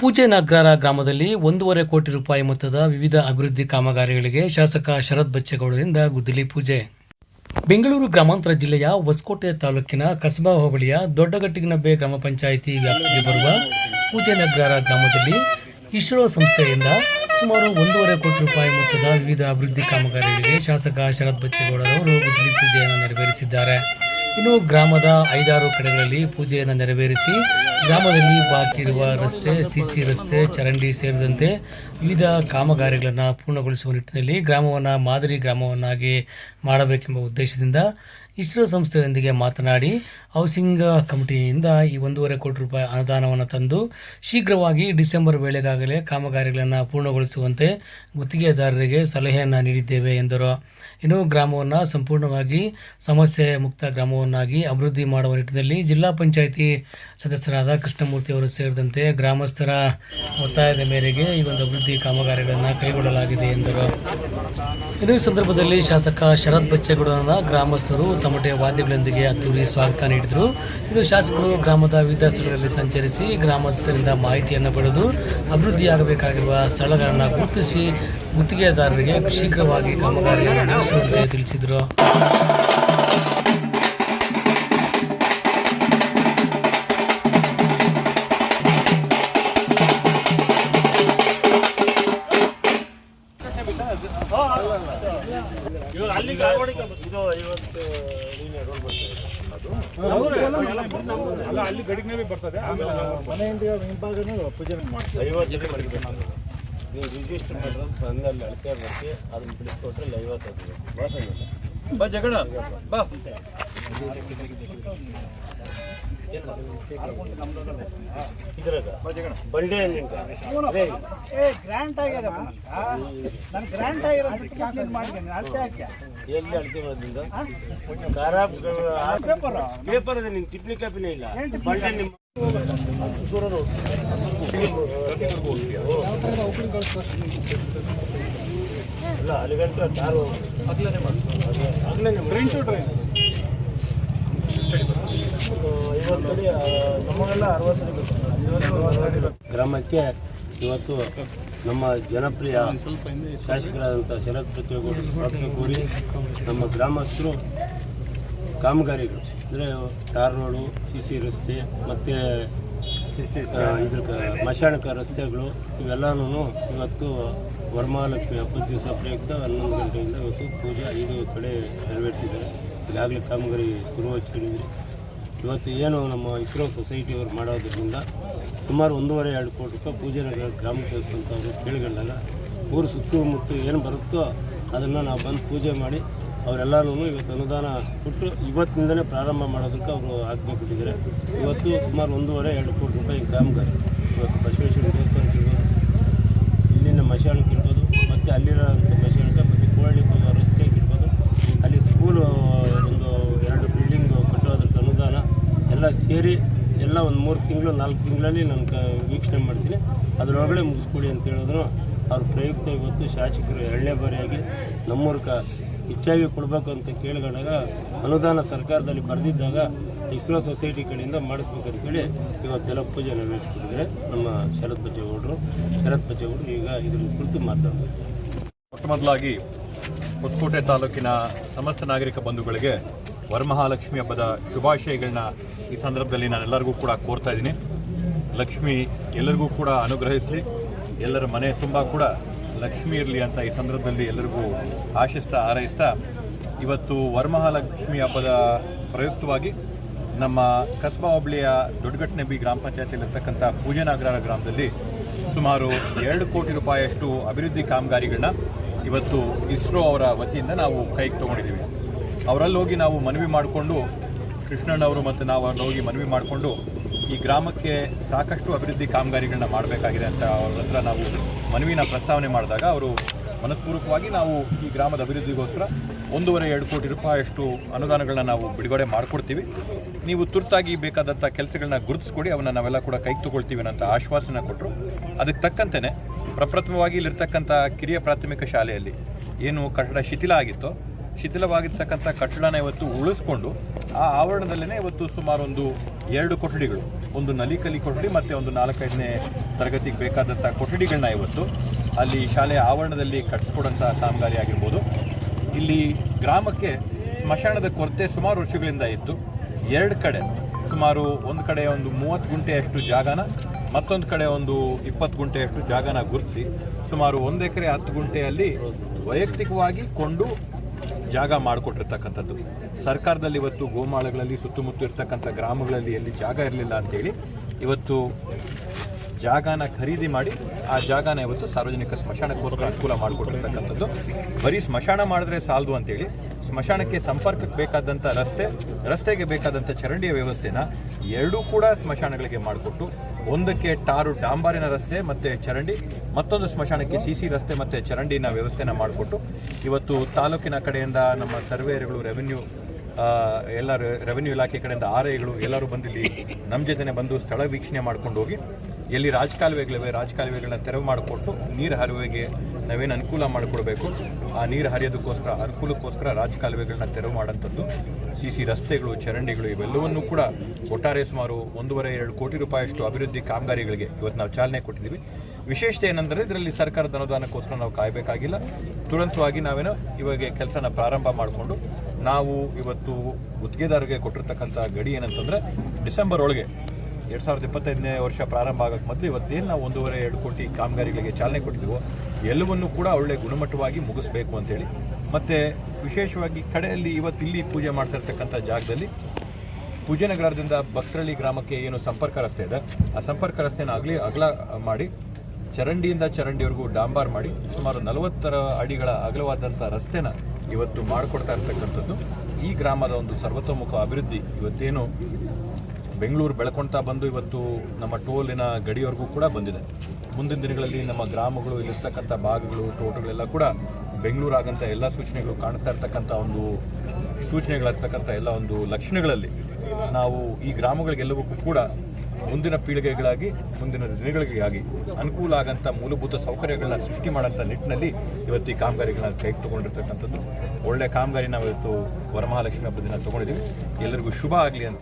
ಪೂಜೆ ನಗ್ರಾರ ಗ್ರಾಮದಲ್ಲಿ ಒಂದೂವರೆ ಕೋಟಿ ರೂಪಾಯಿ ಮೊತ್ತದ ವಿವಿಧ ಅಭಿವೃದ್ಧಿ ಕಾಮಗಾರಿಗಳಿಗೆ ಶಾಸಕ ಶರತ್ ಬಚ್ಚೇಗೌಡರಿಂದ ಗುದ್ದಲಿ ಪೂಜೆ. ಬೆಂಗಳೂರು ಗ್ರಾಮಾಂತರ ಜಿಲ್ಲೆಯ ಹೊಸಕೋಟೆ ತಾಲೂಕಿನ ಕಸಬಾ ಹೋಬಳಿಯ ದೊಡ್ಡಗಟ್ಟಿಗಿನಬ್ಬೆ ಗ್ರಾಮ ಪಂಚಾಯಿತಿ ವ್ಯಾಪ್ತಿಗೆ ಬರುವ ಪೂಜೆ ನಗ್ರಾರ ಗ್ರಾಮದಲ್ಲಿ ಇಸ್ರೋ ಸಂಸ್ಥೆಯಿಂದ ಸುಮಾರು ಒಂದೂವರೆ ಕೋಟಿ ರೂಪಾಯಿ ಮೊತ್ತದ ವಿವಿಧ ಅಭಿವೃದ್ಧಿ ಕಾಮಗಾರಿಗಳಿಗೆ ಶಾಸಕ ಶರತ್ ಬಚ್ಚೇಗೌಡರವರು ಗುದ್ದಲಿ ಪೂಜೆಯನ್ನು ನೆರವೇರಿಸಿದ್ದಾರೆ. ಇನ್ನು ಗ್ರಾಮದ ಐದಾರು ಕಡೆಗಳಲ್ಲಿ ಪೂಜೆಯನ್ನು ನೆರವೇರಿಸಿ ಗ್ರಾಮದಲ್ಲಿ ಬಾಕಿ ಇರುವ ರಸ್ತೆ ಸಿಸಿ ರಸ್ತೆ, ಚರಂಡಿ ಸೇರಿದಂತೆ ವಿವಿಧ ಕಾಮಗಾರಿಗಳನ್ನು ಪೂರ್ಣಗೊಳಿಸುವ ನಿಟ್ಟಿನಲ್ಲಿ ಗ್ರಾಮವನ್ನು ಮಾದರಿ ಗ್ರಾಮವನ್ನಾಗಿ ಮಾಡಬೇಕೆಂಬ ಉದ್ದೇಶದಿಂದ ಇಸ್ರೋ ಸಂಸ್ಥೆಯೊಂದಿಗೆ ಮಾತನಾಡಿ ಹೌಸಿಂಗ್ ಕಮಿಟಿಯಿಂದ ಈ ಒಂದೂವರೆ ಕೋಟಿ ರೂಪಾಯಿ ಅನುದಾನವನ್ನು ತಂದು ಶೀಘ್ರವಾಗಿ ಡಿಸೆಂಬರ್ ವೇಳೆಗಾಗಲೇ ಕಾಮಗಾರಿಗಳನ್ನು ಪೂರ್ಣಗೊಳಿಸುವಂತೆ ಗುತ್ತಿಗೆದಾರರಿಗೆ ಸಲಹೆಯನ್ನು ನೀಡಿದ್ದೇವೆ ಎಂದರು. ಇನ್ನು ಗ್ರಾಮವನ್ನು ಸಂಪೂರ್ಣವಾಗಿ ಸಮಸ್ಯೆ ಮುಕ್ತ ಗ್ರಾಮವನ್ನಾಗಿ ಅಭಿವೃದ್ಧಿ ಮಾಡುವ ನಿಟ್ಟಿನಲ್ಲಿ ಜಿಲ್ಲಾ ಪಂಚಾಯಿತಿ ಸದಸ್ಯರಾದ ಕೃಷ್ಣಮೂರ್ತಿ ಅವರು ಸೇರಿದಂತೆ ಗ್ರಾಮಸ್ಥರ ಒತ್ತಾಯದ ಮೇರೆಗೆ ಈ ಒಂದು ಅಭಿವೃದ್ಧಿ ಕಾಮಗಾರಿಗಳನ್ನು ಕೈಗೊಳ್ಳಲಾಗಿದೆ ಎಂದರು. ಈ ಸಂದರ್ಭದಲ್ಲಿ ಶಾಸಕ ಶರತ್ ಬಚ್ಚೇಗೌಡರನ್ನ ಗ್ರಾಮಸ್ಥರು ತಮಟೆ ವಾದ್ಯಗಳೊಂದಿಗೆ ಅದ್ದೂರಿ ಸ್ವಾಗತ ನೀಡಿದರು. ಇನ್ನು ಶಾಸಕರು ಗ್ರಾಮದ ವಿವಿಧ ಸ್ಥಳಗಳಲ್ಲಿ ಸಂಚರಿಸಿ ಗ್ರಾಮಸ್ಥರಿಂದ ಮಾಹಿತಿಯನ್ನು ಪಡೆದು ಅಭಿವೃದ್ಧಿಯಾಗಬೇಕಾಗಿರುವ ಸ್ಥಳಗಳನ್ನು ಗುರುತಿಸಿ ಗುತ್ತಿಗೆದಾರರಿಗೆ ಶೀಘ್ರವಾಗಿ ಕಾಮಗಾರಿಯನ್ನು ನಡೆಸುವಂತೆ ತಿಳಿಸಿದರು. ಅಲ್ಲ ಅಲ್ಲಿ ಗಡಿಗೆ ಬರ್ತದೆ ಆಮೇಲೆ ಮನೆಯಿಂದ ಹಿಂಭಾಗನೂ ಪೂಜೆ ಮಾಡ್ತೀವಿ. ನೀವು ರಿಜಿಸ್ಟರ್ ಮಾಡಿದ್ರೆ ಬಂದಲ್ಲಿ ಅಳತೆ ಬರ್ತಿ ಅದನ್ನ ಬಿಡಿಸ್ಕೊಟ್ರೆ ಇಲ್ಲಿ ಐವತ್ತು ಬಾ ಬಾ. ಜಗಣ ಬಾ ಗ್ರ್ಯಾಂಟ್ ಆಗ್ಯದ ನಾನು ಗ್ರ್ಯಾಂಟ್ ಆಗಿರೋದು ಮಾಡಿದ್ದೇನೆ ಅಳತೆ ಹಾಕಿ ಎಲ್ಲಿ ಅಳತೆ ಬಂದಿಂದ ಖರಾಬ್ ಪೇಪರ್ ಪೇಪರ್ ಇದೆ ನಿನ್ ಟಿಪ್ನಿ ಕಾಪಿನೇ ಇಲ್ಲ. ಬಂಡೆ ನಿಮ್ಮ ದೂರ. ಅಲ್ಲ ಅಲ್ಲಿ ಗಂಟೆ ಕಾರು ಆಗ್ಲೇನೆ ಟ್ರೈನ್ ಟು ಟ್ರೈನ್ ನಮಗೆಲ್ಲ ಅರವತ್ತು ಗ್ರಾಮಕ್ಕೆ ಇವತ್ತು ನಮ್ಮ ಜನಪ್ರಿಯ ಶಾಸಕರಾದಂಥ ಶರತ್ ಪ್ರತಿಯೊಬ್ಬರು ಕೋರಿ ನಮ್ಮ ಗ್ರಾಮಸ್ಥರು ಕಾಮಗಾರಿಗಳು ಅಂದರೆ ಟಾರ್ ರೋಡು ಸಿ ಸಿ ರಸ್ತೆ ಮತ್ತು ಸಿ ಸಿ ಇದ್ರ ಮಶಾಣಕ ರಸ್ತೆಗಳು ಇವೆಲ್ಲನೂ ಇವತ್ತು ವರಮಹಾಲಕ್ಷ್ಮಿ ಹಬ್ಬದ ದಿವಸ ಪ್ರಯುಕ್ತ ಹನ್ನೊಂದು ಗಂಟೆಯಿಂದ ಇವತ್ತು ಪೂಜೆ ಐದು ಕಡೆ ನೆರವೇರಿಸಿದ್ದಾರೆ. ಈಗಾಗಲೇ ಕಾಮಗಾರಿ ಶುರು ಹಚ್ಕೊಂಡಿದ್ರಿ ಇವತ್ತು ಏನು ನಮ್ಮ ಇಸ್ರೋ ಸೊಸೈಟಿಯವರು ಮಾಡೋದ್ರಿಂದ ಸುಮಾರು ಒಂದೂವರೆ, ಎರಡು ಕೋಟಿ ರೂಪಾಯಿ ಪೂಜೆ ನಗರ ಗ್ರಾಮಕ್ಕೆ ಅಂತವರು ಕೇಳಿಕೊಂಡಾಗ ಊರು ಸುತ್ತಮುತ್ತ ಏನು ಬರುತ್ತೋ ಅದನ್ನು ನಾವು ಬಂದು ಪೂಜೆ ಮಾಡಿ ಅವರೆಲ್ಲರೂ ಇವತ್ತು ಅನುದಾನ ಕೊಟ್ಟು ಇವತ್ತಿನಿಂದನೇ ಪ್ರಾರಂಭ ಮಾಡೋದಕ್ಕೆ ಅವರು ಆಜ್ಞೆ ಕೊಟ್ಟಿದ್ದಾರೆ ಇವತ್ತು ಸುಮಾರು ಒಂದೂವರೆ, ಎರಡು ಕೋಟಿ ರೂಪಾಯಿ ಕಾಮಗಾರಿ ಇವತ್ತು ಬಸವೇಶ್ವರ ದೇವಸ್ಥಾನ ಇಲ್ಲಿನ ಮಶಾಣಕ್ಕೆ ಇರ್ಬೋದು ಮತ್ತು ಅಲ್ಲಿರೋ ಮಶಾಣಕ್ಕೆ ಮತ್ತು ಕೋಳಿ ರಸ್ತೆಗೆ ಇರ್ಬೋದು ಅಲ್ಲಿ ಸ್ಕೂಲು ಒಂದು ಎರಡು ಬಿಲ್ಡಿಂಗ್ ಕಟ್ಟೋದಕ್ಕೆ ಅನುದಾನ ಎಲ್ಲ ಸೇರಿ ಎಲ್ಲ ಒಂದು ಮೂರು ತಿಂಗಳು, ನಾಲ್ಕು ತಿಂಗಳಲ್ಲಿ ನಾನು ಕ ವೀಕ್ಷಣೆ ಮಾಡ್ತೀನಿ. ಅದರೊಳಗಡೆ ಮುಗಿಸ್ಕೊಡಿ ಅಂತ ಹೇಳಿದ್ರು. ಅವ್ರ ಪ್ರಯುಕ್ತ ಇವತ್ತು ಶಾಸಕರು ಎರಡನೇ ಬಾರಿಯಾಗಿ ನಮ್ಮೂರ್ಕ ಹೆಚ್ಚಾಗಿ ಕೊಡಬೇಕು ಅಂತ ಕೇಳ್ಕೊಂಡಾಗ ಅನುದಾನ ಸರ್ಕಾರದಲ್ಲಿ ಬರೆದಿದ್ದಾಗ ಇಸ್ರೋ ಸೊಸೈಟಿ ಕಡೆಯಿಂದ ಮಾಡಿಸ್ಬೇಕಂತೇಳಿ ಇವತ್ತೆಲ್ಲ ಪೂಜೆ ನೆರವೇರಿಸ್ಕೊಂಡಿದ್ದಾರೆ ನಮ್ಮ ಶರತ್ ಬಚ್ಚೇಗೌಡರು ಶರತ್ ಬಚ್ಚೇಗೌಡರು ಈಗ ಇದರ ಕುರಿತು ಮಾತಾಡ್ತಾರೆ ಮೊಟ್ಟ ಮೊದಲಾಗಿ ಹೊಸಕೋಟೆ ತಾಲೂಕಿನ ಸಮಸ್ತ ನಾಗರಿಕ ಬಂಧುಗಳಿಗೆ ವರಮಹಾಲಕ್ಷ್ಮಿ ಹಬ್ಬದ ಶುಭಾಶಯಗಳನ್ನ ಈ ಸಂದರ್ಭದಲ್ಲಿ ನಾನೆಲ್ಲರಿಗೂ ಕೂಡ ಕೋರ್ತಾ ಇದ್ದೀನಿ. ಲಕ್ಷ್ಮಿ ಎಲ್ಲರಿಗೂ ಕೂಡ ಅನುಗ್ರಹಿಸಲಿ. ಎಲ್ಲರ ಮನೆ ತುಂಬ ಕೂಡ ಲಕ್ಷ್ಮಿ ಇರಲಿ ಅಂತ ಈ ಸಂದರ್ಭದಲ್ಲಿ ಎಲ್ಲರಿಗೂ ಆಶಿಸ್ತಾ, ಹಾರೈಸ್ತಾ, ಇವತ್ತು ವರಮಹಾಲಕ್ಷ್ಮಿ ಹಬ್ಬದ ಪ್ರಯುಕ್ತವಾಗಿ ನಮ್ಮ ಕಸ್ಬಾ ಹೋಬಳಿಯ ದೊಡ್ಡಗಟ್ಟನೆಬಿ ಗ್ರಾಮ ಪಂಚಾಯತಿಯಲ್ಲಿರ್ತಕ್ಕಂಥ ಪೂಜನಾಗ್ರಹ ಗ್ರಾಮದಲ್ಲಿ ಸುಮಾರು ಎರಡು ಕೋಟಿ ರೂಪಾಯಿಯಷ್ಟು ಅಭಿವೃದ್ಧಿ ಕಾಮಗಾರಿಗಳನ್ನ ಇವತ್ತು ಇಸ್ರೋ ಅವರ ವತಿಯಿಂದ ನಾವು ಕೈಗೆ ತೊಗೊಂಡಿದ್ದೀವಿ. ಅವರಲ್ಲಿ ಹೋಗಿ ನಾವು ಮನವಿ ಮಾಡಿಕೊಂಡು ಕೃಷ್ಣಣ್ಣವರು ಮತ್ತು ನಾವು ಅಲ್ಲಿ ಹೋಗಿ ಮನವಿ ಮಾಡಿಕೊಂಡು ಈ ಗ್ರಾಮಕ್ಕೆ ಸಾಕಷ್ಟು ಅಭಿವೃದ್ಧಿ ಕಾಮಗಾರಿಗಳನ್ನ ಮಾಡಬೇಕಾಗಿದೆ ಅಂತ ಅವರ ನಾವು ಮನವಿನ ಪ್ರಸ್ತಾವನೆ ಮಾಡಿದಾಗ ಅವರು ಮನಸ್ಪೂರ್ವಕವಾಗಿ ನಾವು ಈ ಗ್ರಾಮದ ಅಭಿವೃದ್ಧಿಗೋಸ್ಕರ ಒಂದೂವರೆ ಎರಡು ಕೋಟಿ ರೂಪಾಯಿಯಷ್ಟು ಅನುದಾನಗಳನ್ನ ನಾವು ಬಿಡುಗಡೆ ಮಾಡಿಕೊಡ್ತೀವಿ. ನೀವು ತುರ್ತಾಗಿ ಬೇಕಾದಂಥ ಕೆಲಸಗಳನ್ನ ಗುರುತಿಸ್ಕೊಡಿ, ಅವನ್ನ ನಾವೆಲ್ಲ ಕೂಡ ಕೈ ತಗೊಳ್ತೀವಿ ಅನ್ನೋಂಥ ಆಶ್ವಾಸನ ಕೊಟ್ಟರು ಅದಕ್ಕೆ ತಕ್ಕಂತೆಯೇ ಪ್ರಪ್ರಥಮವಾಗಿ ಇಲ್ಲಿರ್ತಕ್ಕಂಥ ಕಿರಿಯ ಪ್ರಾಥಮಿಕ ಶಾಲೆಯಲ್ಲಿ ಏನು ಕಟ್ಟಡ ಶಿಥಿಲ ಆಗಿತ್ತೋ ಶಿಥಿಲವಾಗಿರ್ತಕ್ಕಂಥ ಕಟ್ಟಡನ ಇವತ್ತು ಉಳಿಸ್ಕೊಂಡು ಆ ಆವರಣದಲ್ಲೇ ಇವತ್ತು ಸುಮಾರು ಒಂದು ಎರಡು ಕೊಠಡಿಗಳು. ಒಂದು ನಲಿಕಲಿ ಕೊಠಡಿ ಮತ್ತು ಒಂದು ನಾಲ್ಕೈದನೇ ತರಗತಿಗೆ ಬೇಕಾದಂಥ ಕೊಠಡಿಗಳನ್ನ ಇವತ್ತು ಅಲ್ಲಿ ಶಾಲೆಯ ಆವರಣದಲ್ಲಿ ಕಟ್ಟಿಸ್ಕೊಡೋಂಥ ಕಾಮಗಾರಿ ಆಗಿರ್ಬೋದು. ಇಲ್ಲಿ ಗ್ರಾಮಕ್ಕೆ ಸ್ಮಶಾನದ ಕೊರತೆ ಸುಮಾರು ವರ್ಷಗಳಿಂದ ಇತ್ತು. ಎರಡು ಕಡೆ, ಸುಮಾರು ಒಂದು ಕಡೆ ಒಂದು ಮೂವತ್ತು ಗುಂಟೆಯಷ್ಟು ಜಾಗನ, ಮತ್ತೊಂದು ಕಡೆ ಒಂದು ಇಪ್ಪತ್ತು ಗುಂಟೆಯಷ್ಟು ಜಾಗನ ಗುರುತಿಸಿ, ಸುಮಾರು ಒಂದು ಎಕರೆ ಹತ್ತು ಗುಂಟೆಯಲ್ಲಿ ವೈಯಕ್ತಿಕವಾಗಿ ಕೊಂಡು ಜಾಗ ಮಾಡಿಕೊಟ್ಟಿರ್ತಕ್ಕಂಥದ್ದು. ಸರ್ಕಾರದಲ್ಲಿ ಇವತ್ತು ಗೋಮಾಳಗಳಲ್ಲಿ, ಸುತ್ತಮುತ್ತ ಇರ್ತಕ್ಕಂಥ ಗ್ರಾಮಗಳಲ್ಲಿ ಎಲ್ಲಿ ಜಾಗ ಇರಲಿಲ್ಲ ಅಂತೇಳಿ ಇವತ್ತು ಜಾಗನ ಖರೀದಿ ಮಾಡಿ ಆ ಜಾಗನ ಇವತ್ತು ಸಾರ್ವಜನಿಕ ಸ್ಮಶಾನಕ್ಕೋಸ್ಕರ ಅನುಕೂಲ ಮಾಡಿಕೊಟ್ಟಿರ್ತಕ್ಕಂಥದ್ದು. ಬರೀ ಸ್ಮಶಾನ ಮಾಡಿದ್ರೆ ಸಾಲದು ಅಂತೇಳಿ ಸ್ಮಶಾನಕ್ಕೆ ಸಂಪರ್ಕಕ್ಕೆ ಬೇಕಾದಂಥ ರಸ್ತೆ, ರಸ್ತೆಗೆ ಬೇಕಾದಂಥ ಚರಂಡಿಯ ವ್ಯವಸ್ಥೆನ ಎರಡೂ ಕೂಡ ಸ್ಮಶಾನಗಳಿಗೆ ಮಾಡಿಕೊಟ್ಟು ಒಂದಕ್ಕೆ ಟಾರು ಡಾಂಬಾರಿನ ರಸ್ತೆ, ಮತ್ತು ಚರಂಡಿ, ಮತ್ತೊಂದು ಸ್ಮಶಾನಕ್ಕೆ ಸಿ ಸಿ ರಸ್ತೆ ಮತ್ತು ಚರಂಡಿನ ವ್ಯವಸ್ಥೆನ ಮಾಡಿಕೊಟ್ಟು ಇವತ್ತು ತಾಲೂಕಿನ ಕಡೆಯಿಂದ ನಮ್ಮ ಸರ್ವೇಯರ್ಗಳು ರೆವೆನ್ಯೂ ಎಲ್ಲ ರೆವೆನ್ಯೂ ಇಲಾಖೆ ಕಡೆಯಿಂದ ಆರ್ ಐಗಳು ಎಲ್ಲರೂ ಬಂದಿಲ್ಲಿ ನಮ್ಮ ಜೊತೆನೆ ಬಂದು ಸ್ಥಳ ವೀಕ್ಷಣೆ ಮಾಡ್ಕೊಂಡು ಹೋಗಿ, ಎಲ್ಲಿ ರಾಜಕಾಲುವೆಗಳಿವೆ, ರಾಜಕಾಲುವೆಗಳನ್ನ ತೆರವು ಮಾಡಿಕೊಟ್ಟು ನೀರು ಹರಿವೆಗೆ ನಾವೇನು ಅನುಕೂಲ ಮಾಡಿಕೊಡ್ಬೇಕು. ಆ ನೀರು ಹರಿಯೋದಕ್ಕೋಸ್ಕರ, ಅನುಕೂಲಕ್ಕೋಸ್ಕರ ರಾಜಕಾಲುವೆಗಳನ್ನ ತೆರವು ಮಾಡೋಂಥದ್ದು, ಸಿ ಸಿ ರಸ್ತೆಗಳು, ಚರಂಡಿಗಳು ಇವೆಲ್ಲವನ್ನೂ ಕೂಡ ಒಟ್ಟಾರೆ ಸುಮಾರು ಒಂದೂವರೆ, ಎರಡು ಕೋಟಿ ರೂಪಾಯಿಯಷ್ಟು ಅಭಿವೃದ್ಧಿ ಕಾಮಗಾರಿಗಳಿಗೆ ಇವತ್ತು ನಾವು ಚಾಲನೆ ಕೊಟ್ಟಿದ್ದೀವಿ. ವಿಶೇಷತೆ ಏನಂದರೆ, ಇದರಲ್ಲಿ ಸರ್ಕಾರದ ಅನುದಾನಕ್ಕೋಸ್ಕರ ನಾವು ಕಾಯಬೇಕಾಗಿಲ್ಲ. ತುರಂತವಾಗಿ ನಾವೇನು ಇವಾಗ ಕೆಲಸನ ಪ್ರಾರಂಭ ಮಾಡಿಕೊಂಡು, ನಾವು ಇವತ್ತು ಗುತ್ತಿಗೆದಾರರಿಗೆ ಕೊಟ್ಟಿರ್ತಕ್ಕಂಥ ಗಡಿ ಏನಂತಂದರೆ, ಡಿಸೆಂಬರ್ ಒಳಗೆ ಎರಡು ಸಾವಿರದ ಇಪ್ಪತ್ತೈದನೇ ವರ್ಷ ಪ್ರಾರಂಭ ಆಗೋಕ್ಕೆ ಮೊದಲು ಇವತ್ತೇನು ನಾವು ಒಂದೂವರೆ, ಎರಡು ಕೋಟಿ ಕಾಮಗಾರಿಗಳಿಗೆ ಚಾಲನೆ ಕೊಟ್ಟಿದ್ದೆವು ಎಲ್ಲವನ್ನೂ ಕೂಡ ಒಳ್ಳೆ ಗುಣಮಟ್ಟವಾಗಿ ಮುಗಿಸ್ಬೇಕು ಅಂತೇಳಿ ಮತ್ತು ವಿಶೇಷವಾಗಿ ಕಡೆಯಲ್ಲಿ ಇವತ್ತು ಇಲ್ಲಿ ಪೂಜೆ ಮಾಡ್ತಾ ಇರ್ತಕ್ಕಂಥ ಜಾಗದಲ್ಲಿ ಪೂಜೆನಗರದಿಂದ ಭಕ್ತರಳ್ಳಿ ಗ್ರಾಮಕ್ಕೆ ಏನು ಸಂಪರ್ಕ ರಸ್ತೆ ಇದೆ. ಆ ಸಂಪರ್ಕ ರಸ್ತೆಯನ್ನು ಆಗಲಿ ಅಗಲ ಮಾಡಿ, ಚರಂಡಿಯಿಂದ ಚರಂಡಿವರೆಗೂ ಡಾಂಬಾರ್ ಮಾಡಿ, ಸುಮಾರು ನಲವತ್ತರ ಅಡಿಗಳ ಅಗಲವಾದಂಥ ರಸ್ತೆನ ಇವತ್ತು ಮಾಡಿಕೊಡ್ತಾ ಇರ್ತಕ್ಕಂಥದ್ದು. ಈ ಗ್ರಾಮದ ಒಂದು ಸರ್ವತೋಮುಖ ಅಭಿವೃದ್ಧಿ ಇವತ್ತೇನು ಬೆಂಗಳೂರು ಬೆಳ್ಕೊಳ್ತಾ ಬಂದು ಇವತ್ತು ನಮ್ಮ ಟೋಲಿನ ಗಡಿಯವರೆಗೂ ಕೂಡ ಬಂದಿದೆ. ಮುಂದಿನ ದಿನಗಳಲ್ಲಿ ನಮ್ಮ ಗ್ರಾಮಗಳು, ಇಲ್ಲಿರ್ತಕ್ಕಂಥ ಭಾಗಗಳು, ತೋಟಗಳೆಲ್ಲ ಕೂಡ ಬೆಂಗಳೂರು ಆಗಂಥ ಎಲ್ಲ ಸೂಚನೆಗಳು ಕಾಣ್ತಾ ಇರ್ತಕ್ಕಂಥ ಒಂದು ಸೂಚನೆಗಳಿರ್ತಕ್ಕಂಥ ಎಲ್ಲ ಒಂದು ಲಕ್ಷಣಗಳಲ್ಲಿ ನಾವು ಈ ಗ್ರಾಮಗಳಿಗೆಲ್ಲವಕ್ಕೂ ಕೂಡ ಮುಂದಿನ ಪೀಳಿಗೆಗಳಾಗಿ, ಮುಂದಿನ ದಿನಗಳಿಗಾಗಿ ಅನುಕೂಲ ಆಗಂಥ ಮೂಲಭೂತ ಸೌಕರ್ಯಗಳನ್ನ ಸೃಷ್ಟಿ ಮಾಡೋಂಥ ನಿಟ್ಟಿನಲ್ಲಿ ಇವತ್ತು ಈ ಕಾಮಗಾರಿಗಳನ್ನ ಕೈಗೆ ತಗೊಂಡಿರ್ತಕ್ಕಂಥದ್ದು. ಒಳ್ಳೆ ಕಾಮಗಾರಿ ನಾವು ಇವತ್ತು ವರಮಹಾಲಕ್ಷ್ಮಿ ಹಬ್ಬದ ದಿನ ತೊಗೊಂಡಿದ್ದೀವಿ. ಎಲ್ಲರಿಗೂ ಶುಭ ಆಗಲಿ ಅಂತ.